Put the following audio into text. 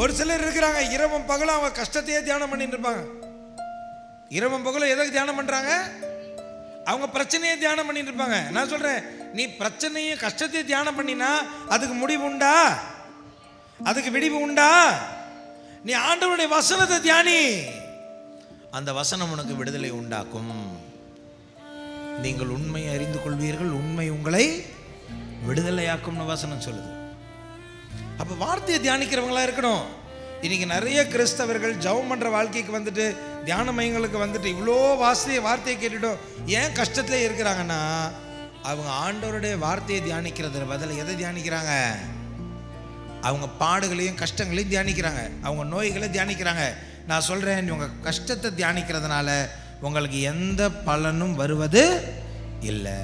ஒரு சிலர் இருக்கிறாங்க இரவும் பகலும் அவங்க கஷ்டத்தையே தியானம் பண்ணிட்டு இருப்பாங்க. இரவும் பகலும் எதை தியானம் பண்றாங்க? அவங்க பிரச்சனையை தியானம் பண்ணிட்டு இருப்பாங்க. நான் சொல்றேன் நீ பிரச்சனையும் கஷ்டத்தையும் தியானம் பண்ணினா அதுக்கு முடிவு உண்டா? அதுக்கு விடிவு உண்டா? நீ ஆண்டவருடைய வசனத்தை தியானி. அந்த வசனம் உனக்கு விடுதலை உண்டாக்கும். நீங்கள் உண்மையை அறிந்து கொள்வீர்கள் உண்மை உங்களை விடுதலையாக்கும்னு வசனம் சொல்லுது. அப்போ வார்த்தையை தியானிக்கிறவங்களா இருக்கணும். இன்னைக்கு நிறைய கிறிஸ்தவர்கள் ஜெபம் பண்ணுற வாழ்க்கைக்கு வந்துட்டு தியான மையங்களுக்கு வந்துட்டு இவ்வளோ வார்த்தையை வார்த்தையை கேட்டுட்டோம். ஏன் கஷ்டத்தில் இருக்கிறாங்கன்னா அவங்க ஆண்டவருடைய வார்த்தையை தியானிக்கிறதுல பதில் எதை தியானிக்கிறாங்க? அவங்க பாடுகளையும் கஷ்டங்களையும் தியானிக்கிறாங்க. அவங்க நோய்களை தியானிக்கிறாங்க. நான் சொல்கிறேன் உங்கள் கஷ்டத்தை தியானிக்கிறதுனால உங்களுக்கு எந்த பலனும் வருவது இல்லை.